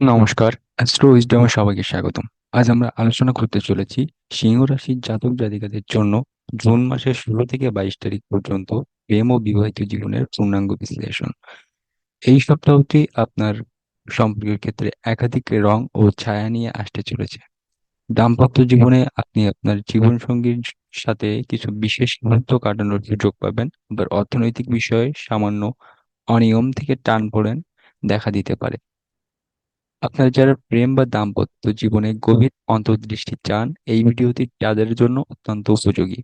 নমস্কার অ্যাস্ট্রো উইজডমে সবাইকে স্বাগতম। আজ আমরা আলোচনা করতে চলেছি সিংহ রাশির জাতক জাতিকাদের জন্য জুন মাসের ষোলো থেকে বাইশ তারিখ পর্যন্ত প্রেম ও বিবাহিত জীবনের পূর্ণাঙ্গ বিশ্লেষণ। এই সপ্তাহটি আপনার সম্পর্কের ক্ষেত্রে একাধিক রং ও ছায়া নিয়ে আসতে চলেছে। দাম্পত্য জীবনে আপনি আপনার জীবনসঙ্গীর সাথে কিছু বিশেষ মুহূর্ত কাটানোর সুযোগ পাবেন, আবার অর্থনৈতিক বিষয়ে সামান্য অনিয়ম থেকে টান পড়েন দেখা দিতে পারে। আপনারা যারা প্রেম বা দাম্পত্য জীবনে গভীর অন্তর্দৃষ্টি চান, এই ভিডিওটি তাদের জন্য অত্যন্ত উপযোগী।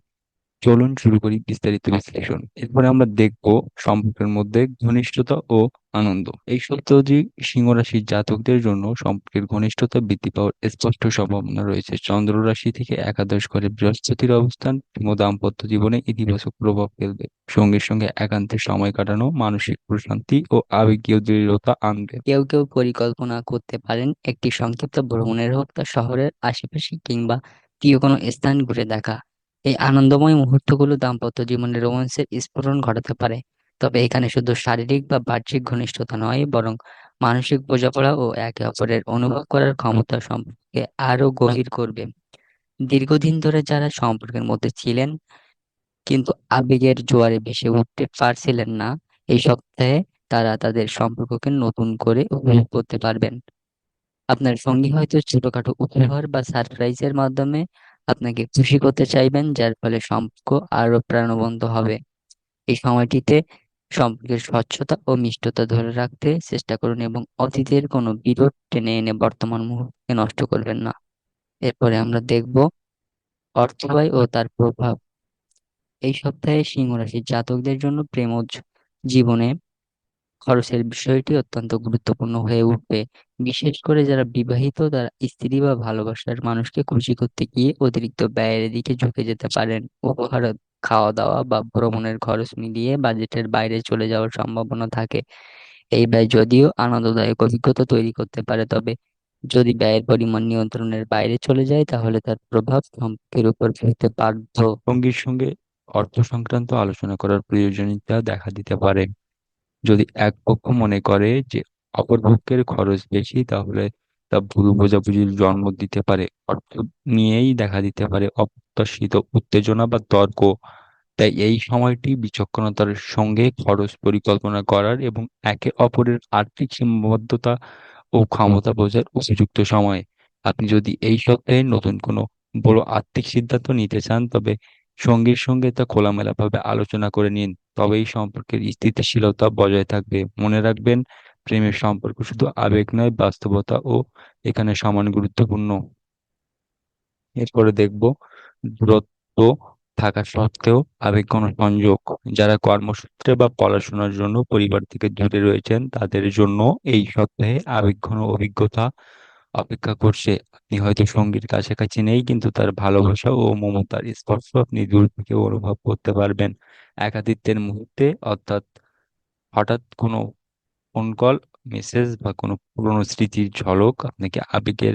চলুন শুরু করি বিস্তারিত বিশ্লেষণ। এরপরে আমরা দেখব সম্পর্কের মধ্যে ঘনিষ্ঠতা ও আনন্দ। এই সপ্তাহটি সিংহ রাশির জাতকদের জন্য সম্পর্কের ঘনিষ্ঠতা বৃদ্ধি পাওয়ার স্পষ্ট সম্ভাবনা রয়েছে। চন্দ্র রাশি থেকে একাদশ ঘরে বৃহস্পতির অবস্থান দাম্পত্য জীবনে ইতিবাচক প্রভাব ফেলবে। সঙ্গীর সঙ্গে একান্তে সময় কাটানো, মানসিক প্রশান্তি ও আবেগীয় দৃঢ়তা আনবে। কেউ কেউ পরিকল্পনা করতে পারেন একটি সংক্ষিপ্ত ভ্রমণের হোক তা শহরের আশেপাশে কিংবা প্রিয় কোনো স্থান ঘুরে দেখা। এই আনন্দময় মুহূর্তগুলো দাম্পত্য জীবনে রোমান্সের স্ফোরণ ঘটাতে পারে। তবে এখানে শুধু শারীরিক বা বাহ্যিক ঘনিষ্ঠতা নয়, বরং মানসিক বোঝাপড়া ও একে অপরের অনুভব করার ক্ষমতা সম্পর্কে আরও গভীর করবে। দীর্ঘদিন ধরে যারা সম্পর্কের মধ্যে ছিলেন কিন্তু আবেগের জোয়ারে ভেসে উঠতে পারছিলেন না, এই সপ্তাহে তারা তাদের সম্পর্ককে নতুন করে উপভোগ করতে পারবেন। আপনার সঙ্গী হয়তো ছোটখাটো উপহার বা সারপ্রাইজের মাধ্যমে আপনাকে খুশি করতে চাইবেন, যার ফলে সম্পর্ক আরও প্রাণবন্ত হবে। এই সময়টিতে সম্পর্কের স্বচ্ছতা ও মিষ্টতা ধরে রাখতে চেষ্টা করুন এবং অতীতের কোনো বিরোধ টেনে এনে বর্তমান মুহূর্তকে নষ্ট করবেন না। এরপরে আমরা দেখব অর্থ ব্যয় ও তার প্রভাব। এই সপ্তাহে সিংহ রাশির জাতকদের জন্য প্রেম জীবনে খরচের বিষয়টি অত্যন্ত গুরুত্বপূর্ণ হয়ে উঠবে। বিশেষ করে যারা বিবাহিত, তারা স্ত্রী বা ভালোবাসার মানুষকে খুশি করতে গিয়ে অতিরিক্ত ব্যয়ের দিকে ঝুঁকে যেতে পারেন। উপহার খাওয়া দাওয়া বা ভ্রমণের খরচ মিলিয়ে বাজেটের বাইরে চলে যাওয়ার সম্ভাবনা থাকে। এই ব্যয় যদিও আনন্দদায়ক অভিজ্ঞতা তৈরি করতে পারে, তবে যদি ব্যয়ের পরিমাণ নিয়ন্ত্রণের বাইরে চলে যায়, তাহলে তার প্রভাব সম্পর্কের উপর ফেলতে বাধ্য। সঙ্গীর সঙ্গে অর্থ সংক্রান্ত আলোচনা করার প্রয়োজনীয়তা দেখা দিতে পারে। যদি এক পক্ষ মনে করে যে অপর পক্ষের খরচ বেশি, তাহলে তা ভুল বোঝাবুঝির জন্ম দিতে পারে, অর্থ নিয়েই দেখা দিতে পারে অপ্রত্যাশিত উত্তেজনা বা তর্ক। তাই এই সময়টি বিচক্ষণতার সঙ্গে খরচ পরিকল্পনা করার এবং একে অপরের আর্থিক সীমাবদ্ধতা ও ক্ষমতা বোঝার উপযুক্ত সময়। আপনি যদি এই সপ্তাহে নতুন কোনো বড় আর্থিক সিদ্ধান্ত নিতে চান, তবে সঙ্গীর সঙ্গে তা খোলামেলাভাবে আলোচনা করে নিন। তবেই সম্পর্কের স্থিতিশীলতা বজায় থাকবে। মনে রাখবেন প্রেমের সম্পর্ক শুধু আবেগ নয়, বাস্তবতা ও এখানে সমান গুরুত্বপূর্ণ। এরপরে দেখব দূরত্ব থাকা সত্ত্বেও আবেগঘন সংযোগ। যারা কর্মসূত্রে বা পড়াশোনার জন্য পরিবার থেকে দূরে রয়েছেন, তাদের জন্য এই সপ্তাহে আবেগঘন অভিজ্ঞতা অপেক্ষা করছে। আপনি হয়তো সঙ্গীর কাছাকাছি নেই, কিন্তু তার ভালোবাসা ও মমতার স্পর্শ আপনি দূর থেকে অনুভব করতে পারবেন। একাকিত্বের মুহূর্তে অর্থাৎ হঠাৎ কোনো ফোন কল মেসেজ বা কোনো পুরনো স্মৃতির ঝলক আপনাকে আবেগের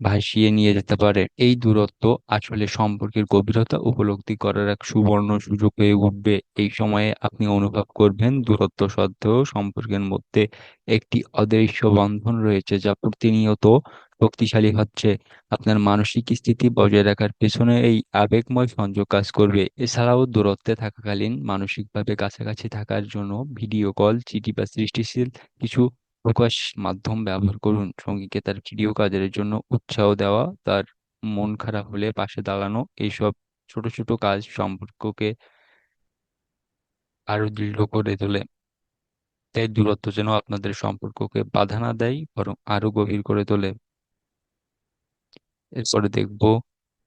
ভাসিয়ে নিয়ে যেতে পারে। এই দূরত্ব আসলে সম্পর্কের গভীরতা উপলব্ধি করার এক সুবর্ণ সুযোগ হয়ে উঠবে। এই সময়ে আপনি অনুভব করবেন দূরত্ব সত্ত্বেও সম্পর্কের মধ্যে একটি অদৃশ্য বন্ধন রয়েছে যা প্রতিনিয়ত শক্তিশালী হচ্ছে। আপনার মানসিক স্থিতি বজায় রাখার পেছনে এই আবেগময় সংযোগ কাজ করবে। এছাড়াও দূরত্বে থাকাকালীন মানসিকভাবে কাছাকাছি থাকার জন্য ভিডিও কল, চিঠি বা সৃষ্টিশীল কিছু প্রকাশ মাধ্যম ব্যবহার করুন। সঙ্গীকে তার প্রিয় কাজের জন্য উৎসাহ দেওয়া, তার মন খারাপ হলে পাশে দাঁড়ানো, এইসব ছোট ছোট কাজ সম্পর্ককে আরও দৃঢ় করে তোলে। তাই দূরত্ব যেন আপনাদের সম্পর্ককে বাধা না দেয়, বরং আরও গভীর করে তোলে। এরপরে দেখব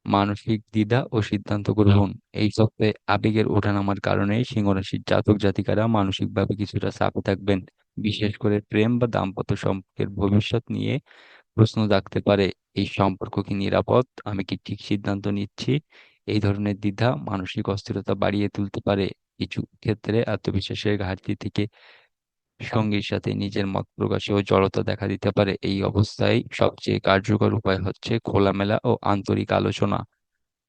মানসিক দ্বিধা ও সিদ্ধান্ত গ্রহণ। এই সপ্তাহে আবেগের ওঠানামার কারণে সিংহ রাশির জাতক জাতিকারা মানসিকভাবে কিছুটা চাপে থাকবেন। বিশেষ করে প্রেম বা দাম্পত্য সম্পর্কের ভবিষ্যৎ নিয়ে প্রশ্ন জাগতে পারে, এই সম্পর্ক কি নিরাপদ? আমি কি ঠিক সিদ্ধান্ত নিচ্ছি? এই ধরনের দ্বিধা মানসিক অস্থিরতা বাড়িয়ে তুলতে পারে। কিছু ক্ষেত্রে আত্মবিশ্বাসের ঘাটতি থেকে সঙ্গীর সাথে নিজের মত প্রকাশে ও জড়তা দেখা দিতে পারে। এই অবস্থায় সবচেয়ে কার্যকর উপায় হচ্ছে খোলামেলা ও আন্তরিক আলোচনা।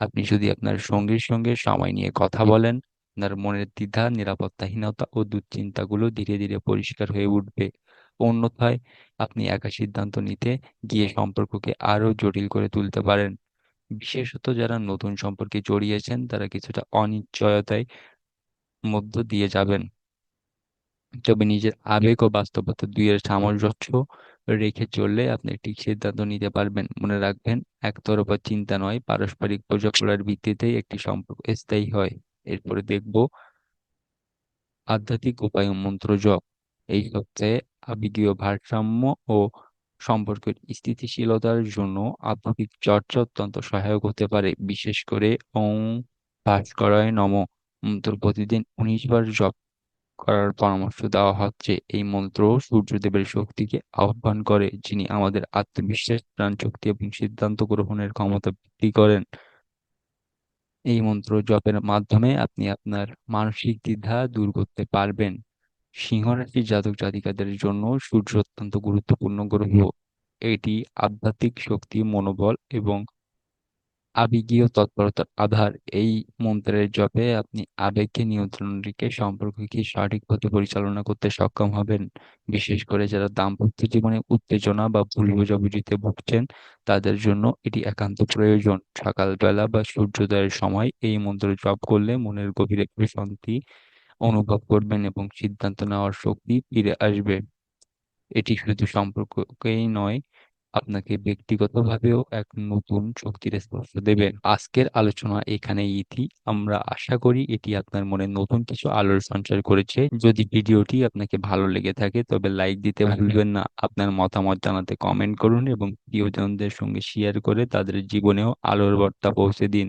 আপনি যদি আপনার সঙ্গীর সঙ্গে সময় নিয়ে কথা বলেন, আপনার মনের দ্বিধা, নিরাপত্তাহীনতা ও দুশ্চিন্তাগুলো ধীরে ধীরে পরিষ্কার হয়ে উঠবে। অন্যথায় আপনি একা সিদ্ধান্ত নিতে গিয়ে সম্পর্ককে আরও জটিল করে তুলতে পারেন। বিশেষত যারা নতুন সম্পর্কে জড়িয়েছেন, তারা কিছুটা অনিশ্চয়তায় মধ্য দিয়ে যাবেন। তবে নিজের আবেগ ও বাস্তবতা দুইয়ের সামঞ্জস্য রেখে চললে আপনি ঠিক সিদ্ধান্ত নিতে পারবেন। মনে রাখবেন, একতরফা চিন্তা নয়, পারস্পরিক বোঝাপড়ার ভিত্তিতেই একটি সম্পর্ক স্থায়ী হয়। এরপরে দেখব আধ্যাত্মিক উপায় মন্ত্র জপ। এই সপ্তাহে আবেগীয় ভারসাম্য ও সম্পর্কের স্থিতিশীলতার জন্য আধ্যাত্মিক চর্চা অত্যন্ত সহায়ক হতে পারে। বিশেষ করে ওম ভাস্করায় নমঃ। মন্ত্র প্রতিদিন উনিশ বার জপ করার পরামর্শ দেওয়া হচ্ছে। এই মন্ত্র সূর্যদেবের শক্তিকে আহ্বান করে, যিনি আমাদের আত্মবিশ্বাস প্রাণ শক্তি এবং সিদ্ধান্ত গ্রহণের ক্ষমতা বৃদ্ধি করেন। এই মন্ত্র জপের মাধ্যমে আপনি আপনার মানসিক দ্বিধা দূর করতে পারবেন। সিংহ রাশির জাতক জাতিকাদের জন্য সূর্য অত্যন্ত গুরুত্বপূর্ণ গ্রহ। এটি আধ্যাত্মিক শক্তি, মনোবল এবং আবেগীয় তৎপরতার আধার। এই মন্ত্রের জপে আপনি আবেগকে নিয়ন্ত্রণ রেখে সম্পর্ককে সঠিক পথে পরিচালনা করতে সক্ষম হবেন। বিশেষ করে যারা দাম্পত্য জীবনে উত্তেজনা বা ভুল বোঝাবুঝিতে ভুগছেন, তাদের জন্য এটি একান্ত প্রয়োজন। সকালবেলা বা সূর্যোদয়ের সময় এই মন্ত্র জপ করলে মনের গভীরে প্রশান্তি অনুভব করবেন এবং সিদ্ধান্ত নেওয়ার শক্তি ফিরে আসবে। এটি শুধু সম্পর্ককেই নয় আপনাকে ব্যক্তিগতভাবেও এক নতুন শক্তির স্পর্শ দেবেন আজকের আলোচনা এখানে ইতি। আমরা আশা করি এটি আপনার মনে নতুন কিছু আলোর সঞ্চার করেছে। যদি ভিডিওটি আপনাকে ভালো লেগে থাকে তবে লাইক দিতে ভুলবেন না। আপনার মতামত জানাতে কমেন্ট করুন এবং প্রিয়জনদের সঙ্গে শেয়ার করে তাদের জীবনেও আলোর বার্তা পৌঁছে দিন।